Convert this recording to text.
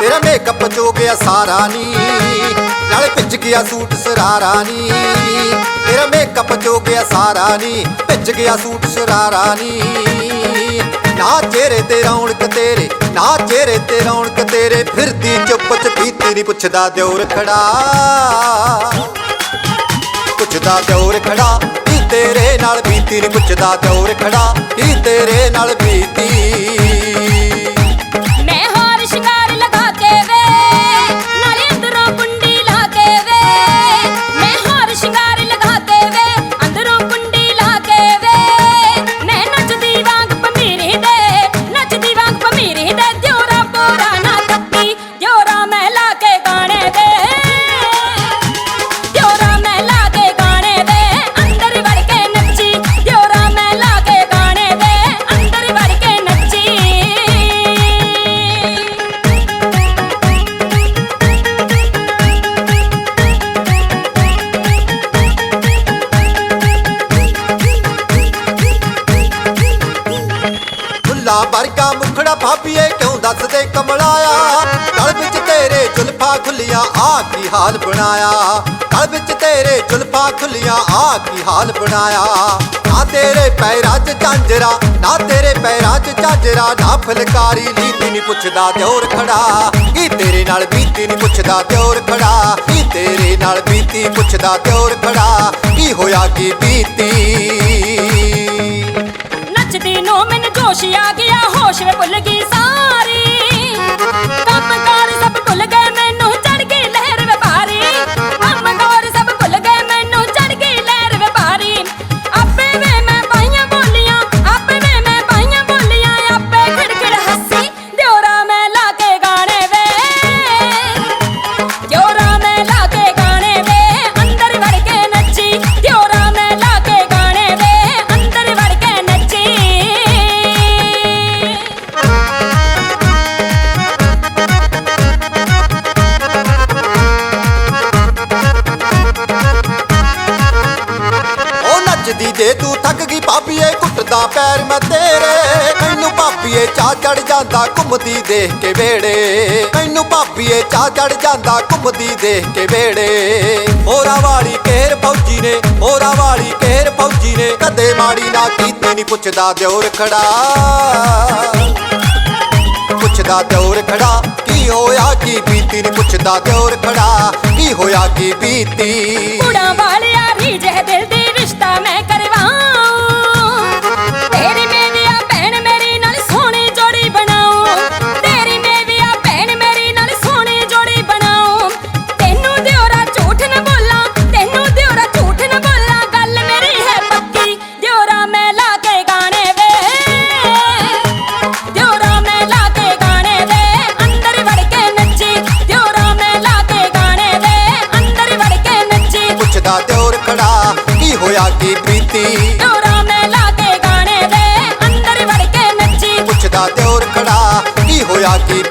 ਤੇਰਾ ਮੇਕਅਪ ਚੋ ਗਿਆ ਸਾਰਾ ਨੀ, ਨਾਲੇ ਭਿੱਜ ਗਿਆ ਸੂਟ ਸਰਾਰਾ ਨੀ। ਤੇਰਾ ਮੇਕਅਪ ਚੋ ਗਿਆ ਸਾਰਾ ਨੀ, ਭਿੱਜ ਗਿਆ ਸੂਟ ਸਰਾਰਾ ਨੀ। ਨਾ ਚਿਹਰੇ ਤੇ ਰੌਣਕ ਤੇਰੇ, ਨਾ ਚਿਹਰੇ ਤੇ ਰੌਣਕ ਤੇਰੇ, ਫਿਰਦੀ ਚੁੱਪ ਚਪੀਤੀ ਨਹੀਂ ਪੁੱਛਦਾ ਦਿਉਰ ਖੜਾ। ਪੁੱਛਦਾ ਦਿਉਰ ਖੜਾ। ਤੇਰੇ ਨਾਲ ਬੀਤੀ ਨਹੀਂ ਪੁੱਛਦਾ ਦਿਉਰ ਖੜਾ। ਕੀ ਤੇਰੇ ਨਾਲ ਬੀਤੀ? ਫੁੱਲਾ ਵਰਗਾ ਮੁਖੜਾ ਭਾਬੀਏ ਕਿਉਂ ਦੱਸਦੇ ਕਮਲਾਇਆ ਗਲ ਵਿੱਚ ਤੇਰੇ ਜ਼ੁਲਫਾਂ ਖੁੱਲੀਆਂ, ਆ ਕੀ ਹਾਲ ਬਣਾਇਆ? ਗਲ ਵਿੱਚ ਤੇਰੇ ਜ਼ੁਲਫਾਂ ਖੁੱਲੀਆਂ, ਆ ਕੀ ਹਾਲ ਬਣਾਇਆ? ਨਾ ਤੇਰੇ ਪੈਰਾਂ 'ਚ ਝਾਂਜਰਾ, ਨਾ ਤੇਰੇ ਪੈਰਾਂ 'ਚ ਝਾਂਜਰਾ, ਨਾ ਫਲਕਾਰੀ ਨੀਤੀ ਨਹੀਂ ਪੁੱਛਦਾ ਦਿਉਰ ਖੜਾ। ਕੀ ਤੇਰੇ ਨਾਲ ਬੀਤੀ ਨਹੀਂ ਪੁੱਛਦਾ ਦਿਉਰ ਖੜਾ? ਕੀ ਤੇਰੇ ਨਾਲ ਬੀਤੀ ਪੁੱਛਦਾ ਦਿਉਰ ਖੜਾ? ਕੀ ਹੋਇਆ ਕੀ ਬੀਤੀ? ਨੂੰ ਮੈਨੂੰ ਜੋਸ਼ ਆ ਗਿਆ ਹੋਸ਼ ਵੇ ਭੁੱਲ ਗਈ। ਜੇ ਤੂੰ ਥੱਕ ਗਈ ਭਾਬੀਏ ਘੁੱਟਦਾ ਪੈਰ ਮੈਂ ਤੇਰੇ। ਮੈਨੂੰ ਭਾਬੀਏ, ਚਾਹ ਚੜ ਜਾਂਦਾ ਘੁੰਮਦੀ ਦੇਖ ਕੇ ਵੇੜੇ। ਮੈਨੂੰ ਭਾਬੀਏ, ਚਾਹ ਚੜ ਜਾਂਦਾ ਘੁੰਮਦੀ ਦੇਖ ਕੇ ਵੇੜੇ। ਮੋਰਾ ਵਾਲੀ ਕੇਰ ਫੌਜੀ ਨੇ ਮੋਰਾ ਵਾਲੀ ਕੇਰ ਫੌਜੀ ਨੇ। ਕਦੇ ਮਾੜੀ ਨਾ ਕੀਤੀ ਨਹੀਂ ਪੁੱਛਦਾ ਦਿਓਰ ਖੜਾ। ਪੁੱਛਦਾ ਦਿਓਰ ਖੜਾ, ਕੀ ਹੋਇਆ, ਕੀ ਬੀਤੀ ਨਹੀਂ ਪੁੱਛਦਾ ਦਿਓਰ ਖੜਾ। ਕੀ ਹੋਇਆ, ਕੀ ਬੀਤੀ? ਕੁੜਾਂ ਵਾਲਿਆ ਰੀਝ ਹੈ ਦਿਲ ਦੀ ਰਿਸ਼ਤਾ ਮੈਂ ਹੋਇਆ ਕੀ ਬੀਤੀ ਦਿਉਰਾ ਮੈਂ ਲਾ ਕੇ ਗਾਣੇ ਵੇ ਅੰਦਰ ਵੜ ਕੇ ਨੱਚੀ। ਪੁੱਛਦਾ ਦਿਉਰ ਖੜਾ ਕੀ ਹੋਇਆ ਕੀ